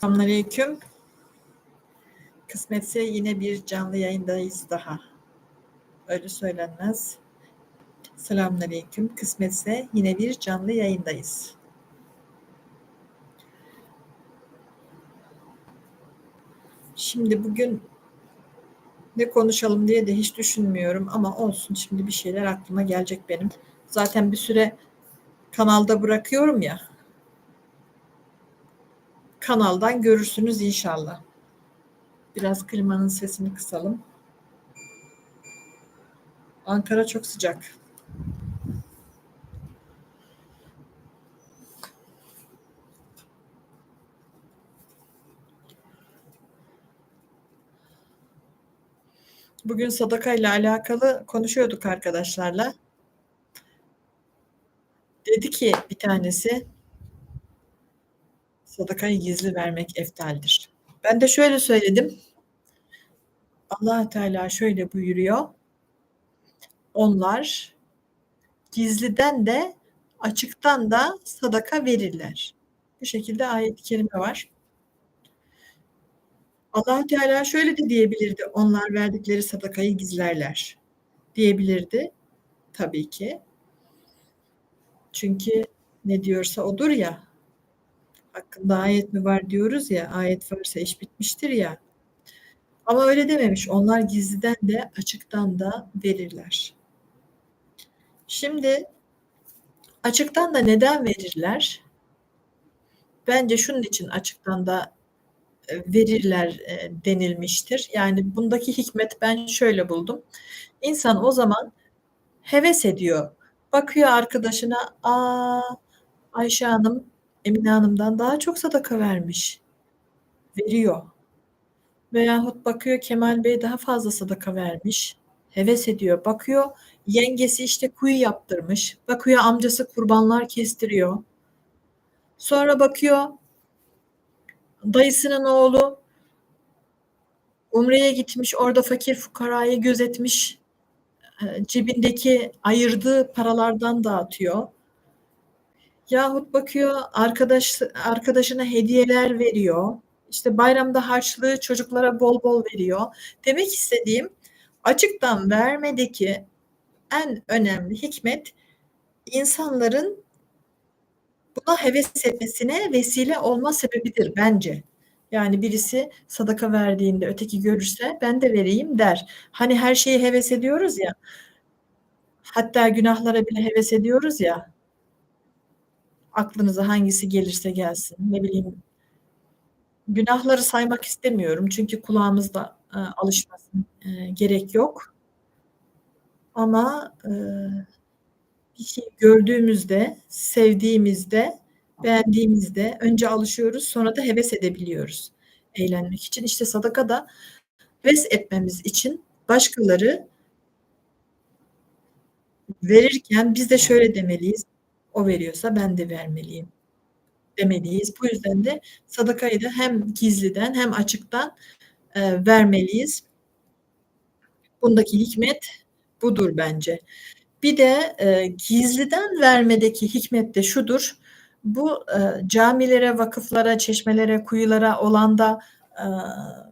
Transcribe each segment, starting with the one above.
Selamünaleyküm. Kısmetse yine bir canlı yayındayız daha. Öyle söylenmez. Selamünaleyküm. Kısmetse yine bir canlı yayındayız. Şimdi bugün ne konuşalım diye de hiç düşünmüyorum ama olsun şimdi bir şeyler aklıma gelecek benim. Zaten bir süre kanalda bırakıyorum ya. Kanaldan görürsünüz inşallah. Biraz klimanın sesini kısalım. Ankara çok sıcak. Bugün sadaka ile alakalı konuşuyorduk arkadaşlarla. Dedi ki bir tanesi sadakayı gizli vermek eftaldir. Ben de şöyle söyledim. allah Teala şöyle buyuruyor. Onlar gizliden de açıktan da sadaka verirler. Bu şekilde ayet-i kerime var. allah Teala şöyle de diyebilirdi. Onlar verdikleri sadakayı gizlerler. Diyebilirdi. Tabii ki. Çünkü ne diyorsa odur ya. Hakkında ayet mi var diyoruz ya. Ayet varsa iş bitmiştir ya. Ama öyle dememiş. Onlar gizliden de açıktan da verirler. Şimdi açıktan da neden verirler? Bence şunun için açıktan da verirler denilmiştir. Yani bundaki hikmet ben şöyle buldum. İnsan o zaman heves ediyor. Bakıyor arkadaşına, aa Ayşe Hanım Emine Hanım'dan daha çok sadaka vermiş. Veriyor. Veyahut bakıyor Kemal Bey daha fazla sadaka vermiş. Heves ediyor. Bakıyor yengesi işte kuyu yaptırmış. Bakıyor amcası kurbanlar kestiriyor. Sonra bakıyor dayısının oğlu Umre'ye gitmiş. Orada fakir fukarayı gözetmiş. Cebindeki ayırdığı paralardan dağıtıyor. Yahut bakıyor arkadaş arkadaşına hediyeler veriyor. İşte bayramda harçlığı çocuklara bol bol veriyor. Demek istediğim açıktan vermedeki en önemli hikmet insanların buna heves etmesine vesile olma sebebidir bence. Yani birisi sadaka verdiğinde öteki görürse ben de vereyim der. Hani her şeyi heves ediyoruz ya. Hatta günahlara bile heves ediyoruz ya. Aklınıza hangisi gelirse gelsin. Ne bileyim. Günahları saymak istemiyorum. Çünkü kulağımızda e, alışmasın e, gerek yok. Ama e, bir şey gördüğümüzde, sevdiğimizde, beğendiğimizde önce alışıyoruz, sonra da heves edebiliyoruz eğlenmek için. İşte sadaka da heves etmemiz için başkaları verirken biz de şöyle demeliyiz. O veriyorsa ben de vermeliyim demeliyiz. Bu yüzden de sadakayı da hem gizliden hem açıktan e, vermeliyiz. Bundaki hikmet budur bence. Bir de e, gizliden vermedeki hikmet de şudur. Bu e, camilere, vakıflara, çeşmelere, kuyulara olan da e,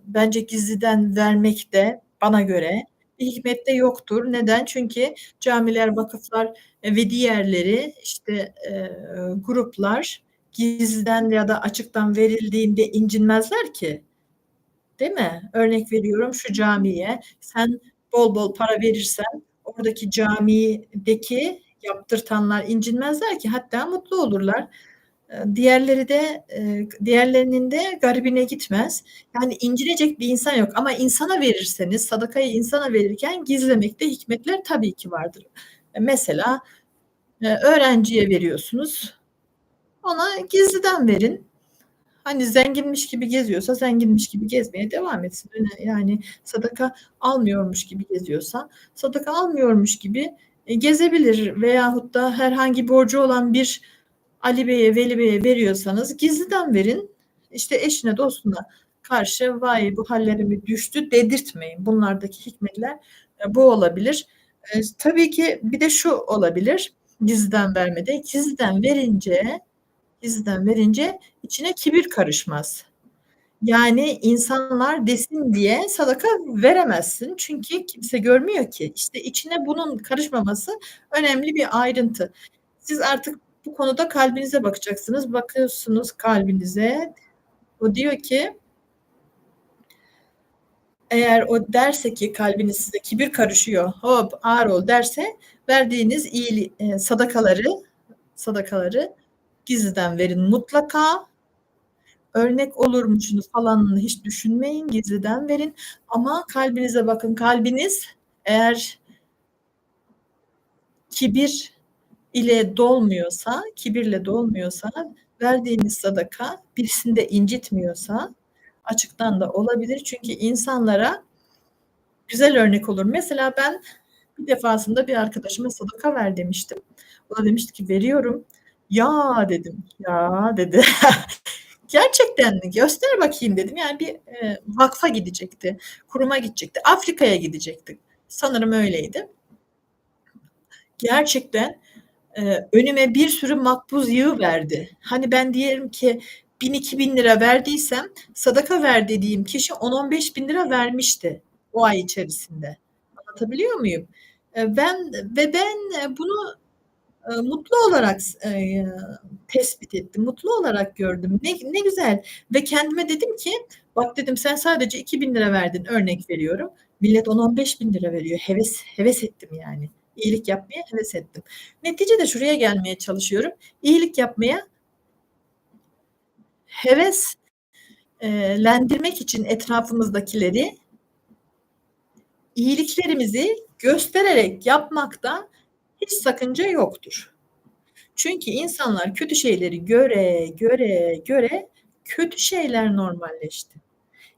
bence gizliden vermek de bana göre bir hikmet de yoktur. Neden? Çünkü camiler, vakıflar ve diğerleri işte e, gruplar gizliden ya da açıktan verildiğinde incinmezler ki. Değil mi? Örnek veriyorum şu camiye sen bol bol para verirsen oradaki camideki yaptırtanlar incinmezler ki hatta mutlu olurlar. Diğerleri de diğerlerinin de garibine gitmez. Yani incinecek bir insan yok ama insana verirseniz sadakayı insana verirken gizlemekte hikmetler tabii ki vardır. Mesela öğrenciye veriyorsunuz. Ona gizliden verin. Hani zenginmiş gibi geziyorsa zenginmiş gibi gezmeye devam etsin. Yani sadaka almıyormuş gibi geziyorsa sadaka almıyormuş gibi gezebilir veyahut da herhangi borcu olan bir Ali Bey'e, Veli Bey'e veriyorsanız gizliden verin. İşte eşine, dostuna karşı vay bu hallerimi düştü dedirtmeyin. Bunlardaki hikmetler bu olabilir. E, tabii ki bir de şu olabilir gizliden vermede. Gizliden verince gizliden verince içine kibir karışmaz. Yani insanlar desin diye sadaka veremezsin. Çünkü kimse görmüyor ki. İşte içine bunun karışmaması önemli bir ayrıntı. Siz artık bu konuda kalbinize bakacaksınız. Bakıyorsunuz kalbinize. O diyor ki eğer o derse ki kalbiniz size kibir karışıyor, hop ağır ol derse verdiğiniz iyili eee, sadakaları sadakaları gizliden verin mutlaka. Örnek olurmuşsunuz falanını hiç düşünmeyin, gizliden verin ama kalbinize bakın. Kalbiniz eğer kibir ile dolmuyorsa, kibirle dolmuyorsa, verdiğiniz sadaka birisini de incitmiyorsa açıktan da olabilir. Çünkü insanlara güzel örnek olur. Mesela ben bir defasında bir arkadaşıma sadaka ver demiştim. O da demişti ki veriyorum. Ya dedim. Ya dedi. Gerçekten mi? Göster bakayım dedim. Yani bir e, vakfa gidecekti. Kuruma gidecekti. Afrika'ya gidecekti. Sanırım öyleydi. Gerçekten e, önüme bir sürü makbuz yağı verdi. Hani ben diyelim ki 1000-2000 lira verdiysem sadaka ver dediğim kişi 10-15 bin lira vermişti o ay içerisinde. Anlatabiliyor muyum? E, ben ve ben e, bunu mutlu olarak tespit ettim. Mutlu olarak gördüm. Ne, ne güzel. Ve kendime dedim ki bak dedim sen sadece 2000 lira verdin örnek veriyorum. Millet 10-15 bin lira veriyor. Heves, heves ettim yani. İyilik yapmaya heves ettim. Neticede şuraya gelmeye çalışıyorum. İyilik yapmaya heves e, lendirmek için etrafımızdakileri iyiliklerimizi göstererek yapmakta hiç sakınca yoktur. Çünkü insanlar kötü şeyleri göre göre göre kötü şeyler normalleşti.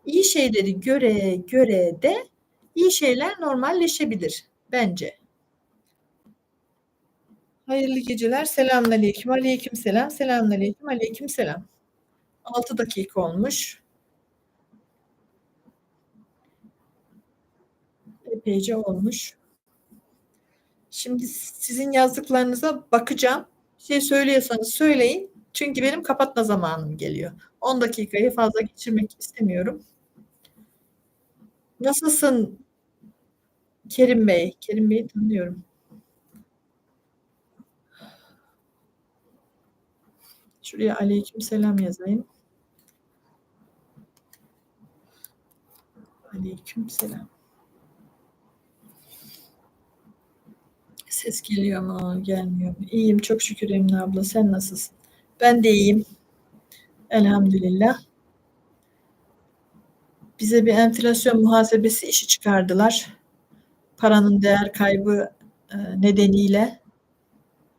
İyi şeyleri göre göre de iyi şeyler normalleşebilir bence. Hayırlı geceler. Selamünaleyküm. Aleykümselam. Selamünaleyküm. Aleykümselam. 6 dakika olmuş. Epeyce olmuş. Şimdi sizin yazdıklarınıza bakacağım. Bir şey söylüyorsanız söyleyin. Çünkü benim kapatma zamanım geliyor. 10 dakikayı fazla geçirmek istemiyorum. Nasılsın Kerim Bey? Kerim Bey'i tanıyorum. Şuraya aleykümselam yazayım. Aleykümselam. Ses geliyor mu, gelmiyor mu? İyiyim çok şükür Emine abla. Sen nasılsın? Ben de iyiyim. Elhamdülillah. Bize bir enflasyon muhasebesi işi çıkardılar. Paranın değer kaybı e, nedeniyle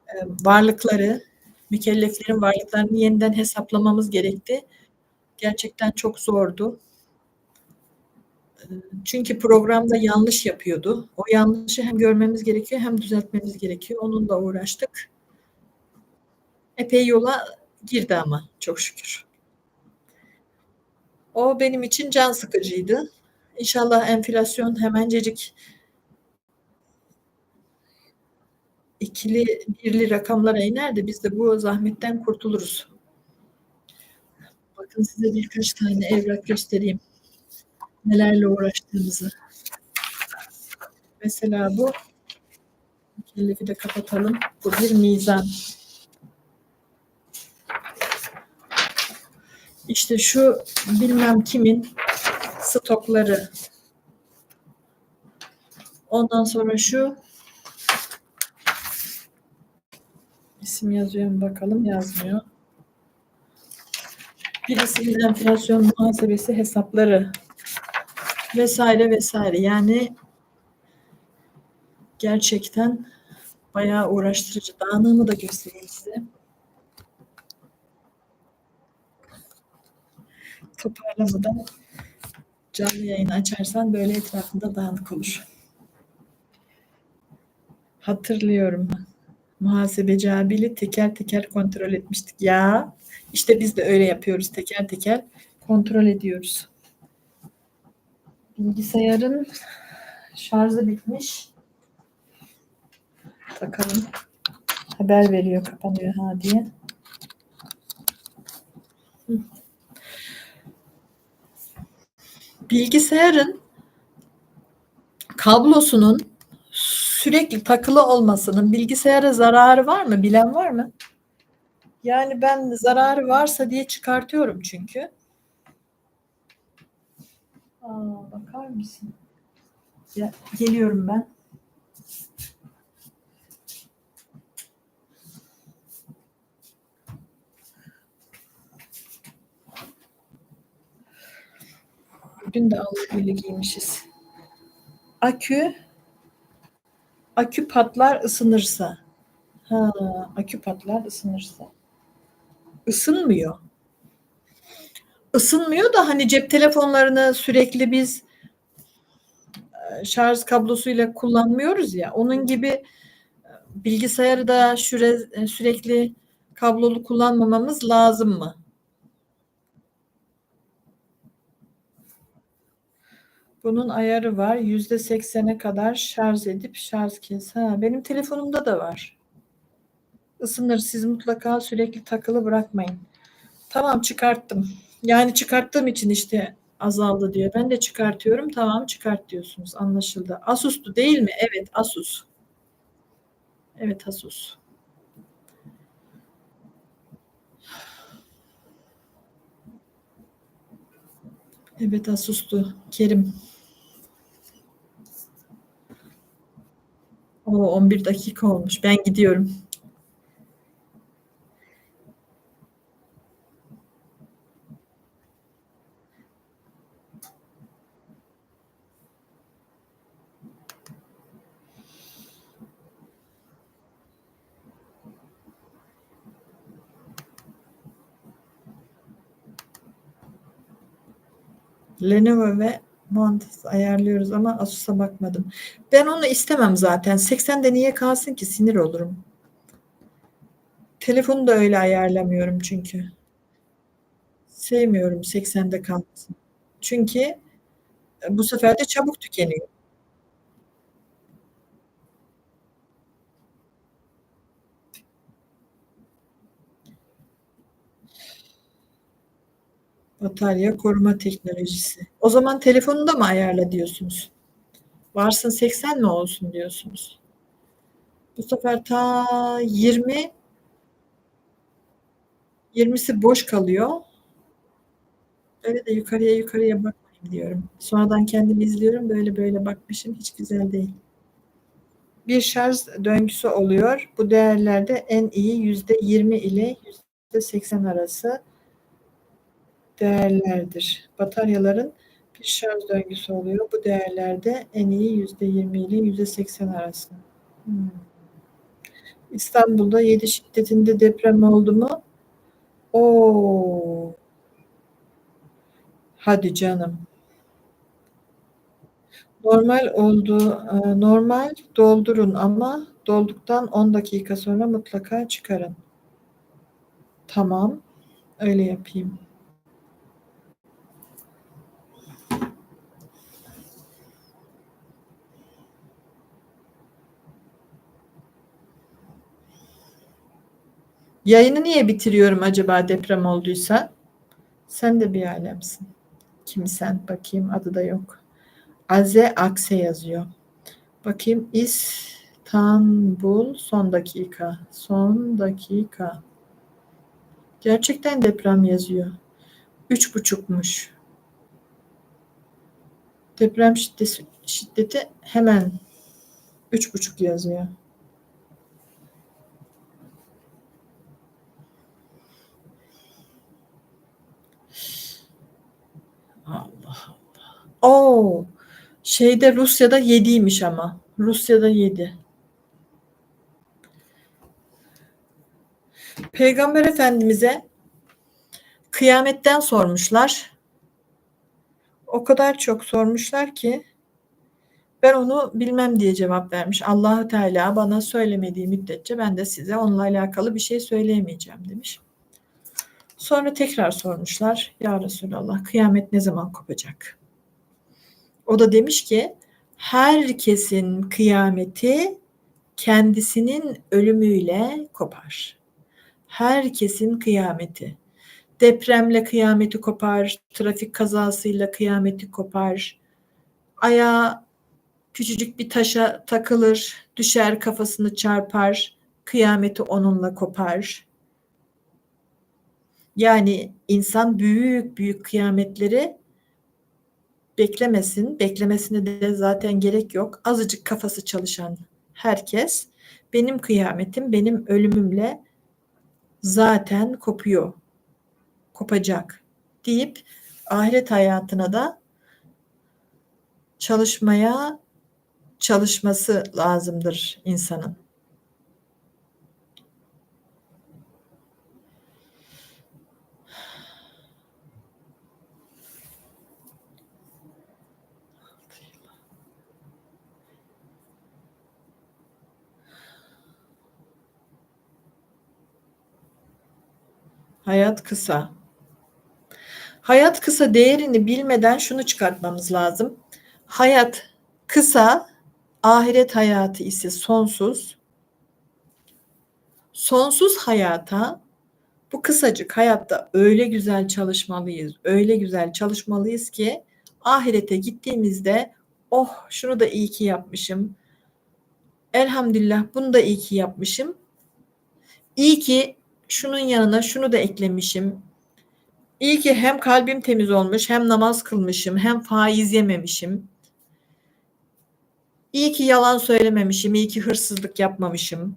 e, varlıkları, mükelleflerin varlıklarını yeniden hesaplamamız gerekti. Gerçekten çok zordu. E, çünkü programda yanlış yapıyordu. O yanlışı hem görmemiz gerekiyor hem düzeltmemiz gerekiyor. Onunla uğraştık. Epey yola girdi ama çok şükür. O benim için can sıkıcıydı. İnşallah enflasyon hemencecik ikili birli rakamlara iner de biz de bu zahmetten kurtuluruz. Bakın size birkaç tane evrak göstereyim. Nelerle uğraştığımızı. Mesela bu mükellefi de kapatalım. Bu bir mizan. İşte şu bilmem kimin stokları. Ondan sonra şu isim yazıyor mu bakalım yazmıyor. Birisinin enflasyon muhasebesi hesapları vesaire vesaire. Yani gerçekten bayağı uğraştırıcı. Dağınığımı da göstereyim size. Toparlamadan canlı yayın açarsan böyle etrafında dağınık olur. Hatırlıyorum. Muhasebeci abiyle teker teker kontrol etmiştik. Ya işte biz de öyle yapıyoruz. Teker teker kontrol ediyoruz. Bilgisayarın şarjı bitmiş. Bakalım. Haber veriyor kapanıyor ha diye. Bilgisayarın kablosunun sürekli takılı olmasının bilgisayara zararı var mı? Bilen var mı? Yani ben zararı varsa diye çıkartıyorum çünkü. Aa, bakar mısın? Ya, geliyorum ben. Bugün de allıklı giymişiz. Akü akü patlar ısınırsa. Ha, akü patlar ısınırsa. Isınmıyor. Isınmıyor da hani cep telefonlarını sürekli biz e, şarj kablosuyla kullanmıyoruz ya. Onun gibi e, bilgisayarı da şüre, e, sürekli kablolu kullanmamamız lazım mı? Bunun ayarı var. Yüzde seksene kadar şarj edip şarj kes. Ha, benim telefonumda da var. Isınır. Siz mutlaka sürekli takılı bırakmayın. Tamam çıkarttım. Yani çıkarttığım için işte azaldı diyor. Ben de çıkartıyorum. Tamam çıkart diyorsunuz. Anlaşıldı. Asus'tu değil mi? Evet Asus. Evet Asus. Evet Asus'tu. Kerim. O 11 dakika olmuş. Ben gidiyorum. Lenovo ve Montes ayarlıyoruz ama Asus'a bakmadım. Ben onu istemem zaten. 80'de niye kalsın ki? Sinir olurum. Telefonu da öyle ayarlamıyorum çünkü. Sevmiyorum 80'de kalmasın. Çünkü bu sefer de çabuk tükeniyor. Batarya koruma teknolojisi. O zaman telefonunu da mı ayarla diyorsunuz? Varsın 80 mi olsun diyorsunuz? Bu sefer ta 20 20'si boş kalıyor. Öyle de yukarıya yukarıya bakmayayım diyorum. Sonradan kendimi izliyorum. Böyle böyle bakmışım. Hiç güzel değil. Bir şarj döngüsü oluyor. Bu değerlerde en iyi yüzde 20 ile yüzde 80 arası değerlerdir. Bataryaların bir şarj döngüsü oluyor. Bu değerlerde en iyi yüzde 20 ile yüzde 80 arası. Hmm. İstanbul'da 7 şiddetinde deprem oldu mu? Oo. Hadi canım. Normal oldu. E, normal doldurun ama dolduktan 10 dakika sonra mutlaka çıkarın. Tamam. Öyle yapayım. Yayını niye bitiriyorum acaba deprem olduysa? Sen de bir alemsin. Kimsen? Bakayım adı da yok. Aze Akse yazıyor. Bakayım İstanbul son dakika. Son dakika. Gerçekten deprem yazıyor. Üç buçukmuş. Deprem şiddeti, şiddeti hemen üç buçuk yazıyor. Oo, şeyde Rusya'da 7'ymiş ama. Rusya'da 7. Peygamber Efendimiz'e kıyametten sormuşlar. O kadar çok sormuşlar ki ben onu bilmem diye cevap vermiş. Allahü Teala bana söylemediği müddetçe ben de size onunla alakalı bir şey söyleyemeyeceğim demiş. Sonra tekrar sormuşlar. Ya Resulallah kıyamet ne zaman kopacak? O da demiş ki herkesin kıyameti kendisinin ölümüyle kopar. Herkesin kıyameti. Depremle kıyameti kopar, trafik kazasıyla kıyameti kopar. Ayağı küçücük bir taşa takılır, düşer kafasını çarpar, kıyameti onunla kopar. Yani insan büyük büyük kıyametleri beklemesin. Beklemesine de zaten gerek yok. Azıcık kafası çalışan herkes benim kıyametim benim ölümümle zaten kopuyor. Kopacak deyip ahiret hayatına da çalışmaya çalışması lazımdır insanın. Hayat kısa. Hayat kısa değerini bilmeden şunu çıkartmamız lazım. Hayat kısa, ahiret hayatı ise sonsuz. Sonsuz hayata bu kısacık hayatta öyle güzel çalışmalıyız, öyle güzel çalışmalıyız ki ahirete gittiğimizde oh şunu da iyi ki yapmışım. Elhamdülillah bunu da iyi ki yapmışım. İyi ki şunun yanına şunu da eklemişim. İyi ki hem kalbim temiz olmuş, hem namaz kılmışım, hem faiz yememişim. İyi ki yalan söylememişim, iyi ki hırsızlık yapmamışım.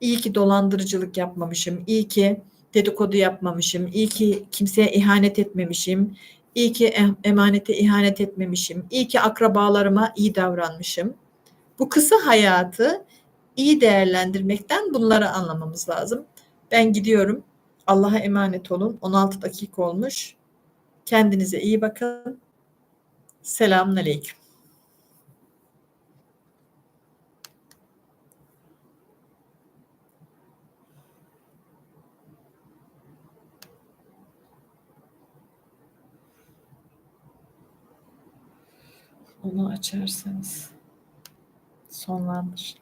İyi ki dolandırıcılık yapmamışım, iyi ki dedikodu yapmamışım, iyi ki kimseye ihanet etmemişim, iyi ki emanete ihanet etmemişim, iyi ki akrabalarıma iyi davranmışım. Bu kısa hayatı iyi değerlendirmekten bunları anlamamız lazım. Ben gidiyorum. Allah'a emanet olun. 16 dakika olmuş. Kendinize iyi bakın. Selamun Aleyküm. Onu açarsanız sonlandır.